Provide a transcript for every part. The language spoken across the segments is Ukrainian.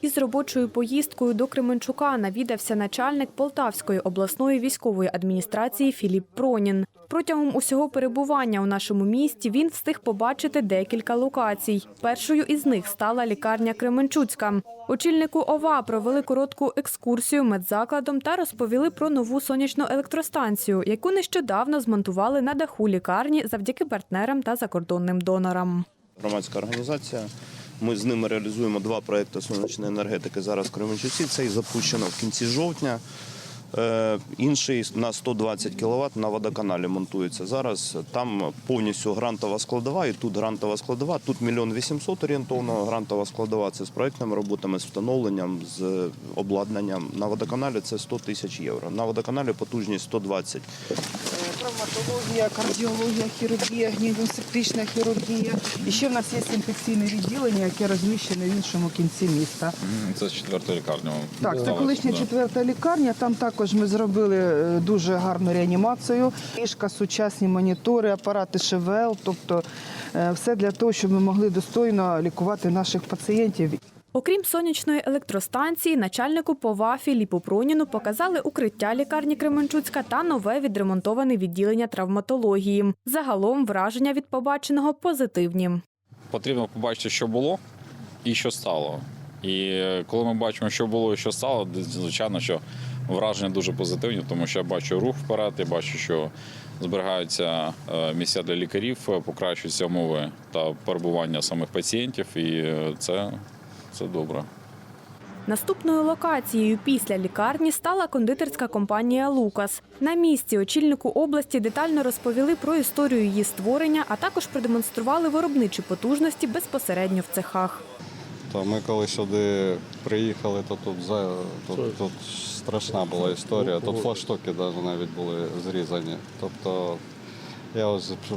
Із робочою поїздкою до Кременчука навідався начальник Полтавської обласної військової адміністрації Філіп Пронін. Протягом усього перебування у нашому місті він встиг побачити декілька локацій. Першою із них стала лікарня Кременчуцька. Очільнику ОВА провели коротку екскурсію медзакладом та розповіли про нову сонячну електростанцію, яку нещодавно змонтували на даху лікарні завдяки партнерам та закордонним донорам. громадська організація. Ми з ними реалізуємо два проекти сонячної енергетики зараз в Кременчуці. Цей запущено в кінці жовтня. Е, Інший на 120 кВт на водоканалі монтується. Зараз там повністю грантова складова, і тут грантова складова. Тут мільйон вісімсот орієнтовно грантова складова. Це з проектними роботами, з встановленням, з обладнанням. На водоканалі це 100 тисяч євро. На водоканалі потужність 120 Травматологія, кардіологія, хірургія, гнівосептична хірургія. І ще в нас є інфекційне відділення, яке розміщене в іншому кінці міста. Це з четвертої лікарні. Так, це колишня четверта лікарня. Там також ми зробили е, дуже гарну реанімацію. Ліжка, сучасні монітори, апарати ШВЛ, тобто е, все для того, щоб ми могли достойно лікувати наших пацієнтів. Окрім сонячної електростанції, начальнику ПОВА Філіпу Проніну показали укриття лікарні Кременчуцька та нове відремонтоване відділення травматології. Загалом враження від побаченого позитивні. Потрібно побачити, що було і що стало. І коли ми бачимо, що було і що стало, звичайно, що враження дуже позитивні, тому що я бачу рух вперед, я бачу, що зберігаються е, місця для лікарів, е, покращуються умови та перебування самих пацієнтів, і е, це, це добре. Наступною локацією після лікарні стала кондитерська компанія Лукас. На місці очільнику області детально розповіли про історію її створення, а також продемонстрували виробничі потужності безпосередньо в цехах. То ми коли сюди приїхали, то тут, за, тут, тут страшна була історія. Тут флагштоки навіть навіть були зрізані. Тобто я ось е,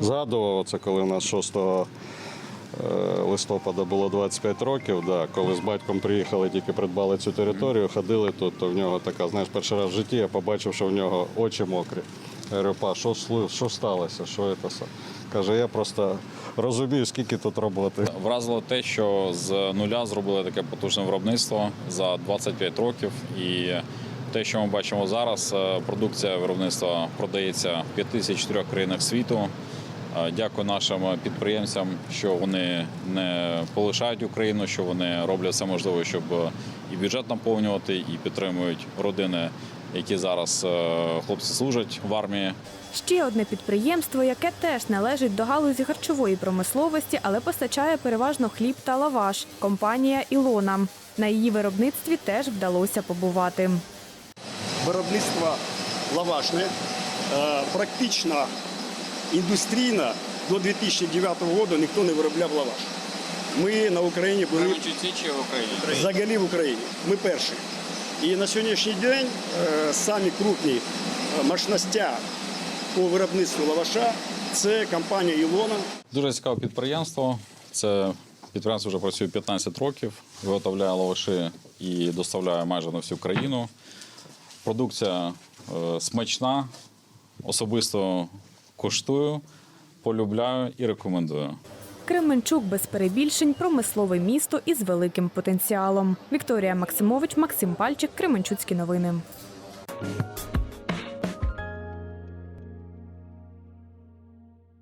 згадував, це коли у нас 6 е, листопада було 25 років, да, коли з батьком приїхали, тільки придбали цю територію, ходили тут, то в нього така, знаєш, перший раз в житті я побачив, що в нього очі мокрі. Я говорю, па, що, що сталося? Що це? Каже, я просто розумію, скільки тут роботи. Вразило те, що з нуля зробили таке потужне виробництво за 25 років. І те, що ми бачимо зараз, е, продукція виробництва продається в 54 країнах світу. Е, Дякую нашим підприємцям, що вони не полишають Україну, що вони роблять все можливе, щоб і бюджет наповнювати, і підтримують родини, які зараз е, хлопці служать в армії. Ще одне підприємство, яке теж належить до галузі харчової промисловості, але постачає переважно хліб та лаваш – компанія Ілона. На її виробництві теж вдалося побувати. виробництво лавашне, е, практично індустрійно до 2009 року ніхто не виробляв лаваш. Ми на Україні були чи в Україні? взагалі в Україні. Ми перші. І на сьогоднішній день е, самі крупні е, мощностя по виробництву лаваша це компанія Ілона. Дуже цікаве підприємство. Це підприємство вже працює 15 років, виготовляє лаваші і доставляє майже на всю країну. Продукція е, смачна, особисто коштую, полюбляю і рекомендую. Кременчук без перебільшень промислове місто із великим потенціалом. Вікторія Максимович, Максим Пальчик, Кременчуцькі новини.